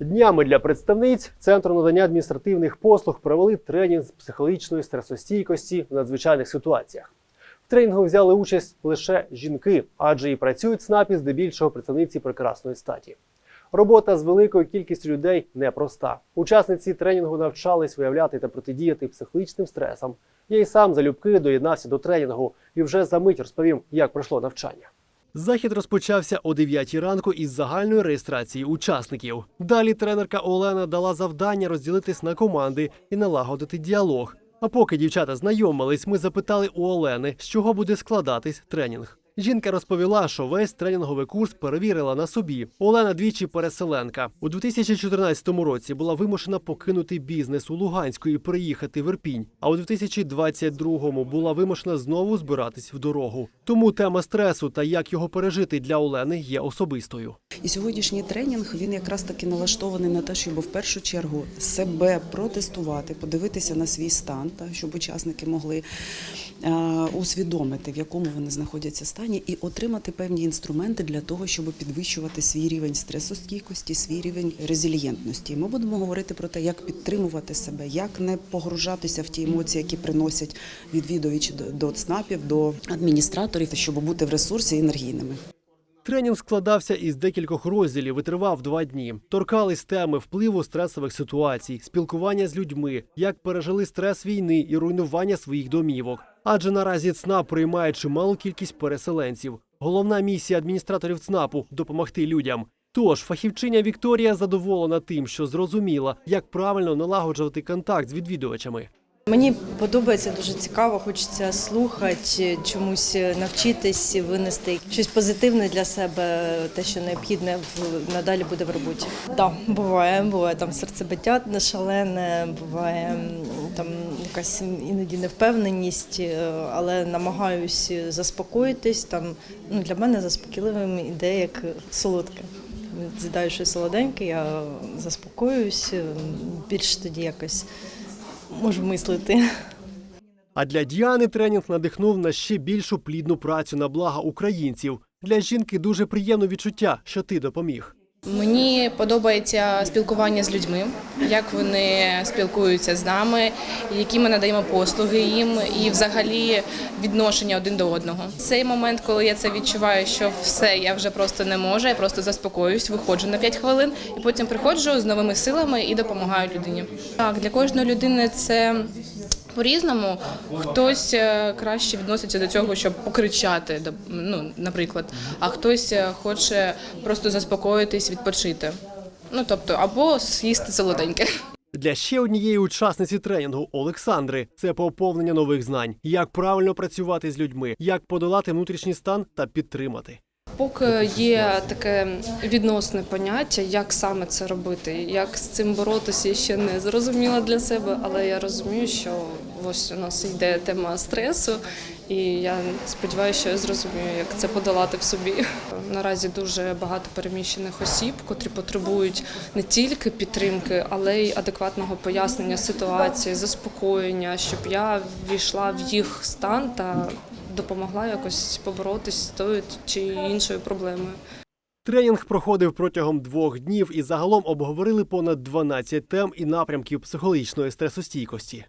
Днями для представниць Центру надання адміністративних послуг провели тренінг з психологічної стресостійкості в надзвичайних ситуаціях. В тренінгу взяли участь лише жінки, адже і працюють ЦНАПі здебільшого представниці прекрасної статі. Робота з великою кількістю людей непроста. Учасниці тренінгу навчались виявляти та протидіяти психологічним стресам. Я й сам залюбки доєднався до тренінгу і вже за мить розповім, як пройшло навчання. Захід розпочався о 9 ранку із загальної реєстрації учасників. Далі тренерка Олена дала завдання розділитись на команди і налагодити діалог. А поки дівчата знайомились, ми запитали у Олени, з чого буде складатись тренінг. Жінка розповіла, що весь тренінговий курс перевірила на собі. Олена двічі переселенка. У 2014 році була вимушена покинути бізнес у Луганську і приїхати в Ірпінь. А у 2022 була вимушена знову збиратись в дорогу. Тому тема стресу та як його пережити для Олени є особистою. І сьогоднішній тренінг він якраз таки налаштований на те, щоб в першу чергу себе протестувати, подивитися на свій стан, та щоб учасники могли е, усвідомити, в якому вони знаходяться стані, і отримати певні інструменти для того, щоб підвищувати свій рівень стресостійкості, свій рівень резилієнтності. Ми будемо говорити про те, як підтримувати себе, як не погружатися в ті емоції, які приносять відвідувачі до ЦНАПів, до адміністраторів, щоб бути в ресурсі енергійними. Тренінг складався із декількох розділів і тривав два дні. Торкались теми впливу стресових ситуацій, спілкування з людьми, як пережили стрес війни і руйнування своїх домівок. Адже наразі ЦНАП приймає чималу кількість переселенців. Головна місія адміністраторів ЦНАПу допомогти людям. Тож фахівчиня Вікторія задоволена тим, що зрозуміла, як правильно налагоджувати контакт з відвідувачами. Мені подобається дуже цікаво, хочеться слухати, чомусь навчитись, винести щось позитивне для себе, те, що необхідне надалі буде в роботі. Так, да, буває, буває там серцебиття шалене, буває там якась іноді невпевненість, е, але намагаюсь заспокоїтись. Там ну для мене заспокійливим іде як солодке. З'їдаю щось солоденьке, я заспокоююсь, більш тоді якось можу мислити. А для Діани тренінг надихнув на ще більшу плідну працю на благо українців. Для жінки дуже приємне відчуття, що ти допоміг. Мені подобається спілкування з людьми, як вони спілкуються з нами, які ми надаємо послуги їм, і взагалі відношення один до одного. Цей момент, коли я це відчуваю, що все, я вже просто не можу, я просто заспокоююсь, виходжу на 5 хвилин і потім приходжу з новими силами і допомагаю людині. Так, для кожної людини це. По-різному хтось е, краще відноситься до цього, щоб покричати, ну, наприклад, а хтось е, хоче просто заспокоїтись, відпочити. Ну тобто, або з'їсти солоденьке. Для ще однієї учасниці тренінгу Олександри це поповнення нових знань, як правильно працювати з людьми, як подолати внутрішній стан та підтримати. Поки є таке відносне поняття, як саме це робити, як з цим боротися, я ще не зрозуміла для себе, але я розумію, що ось у нас йде тема стресу, і я сподіваюся, що я зрозумію, як це подолати в собі. Наразі дуже багато переміщених осіб, котрі потребують не тільки підтримки, але й адекватного пояснення ситуації, заспокоєння, щоб я ввійшла в їх стан та допомогла якось поборотись з тою чи іншою проблемою. Тренінг проходив протягом двох днів і загалом обговорили понад 12 тем і напрямків психологічної стресостійкості.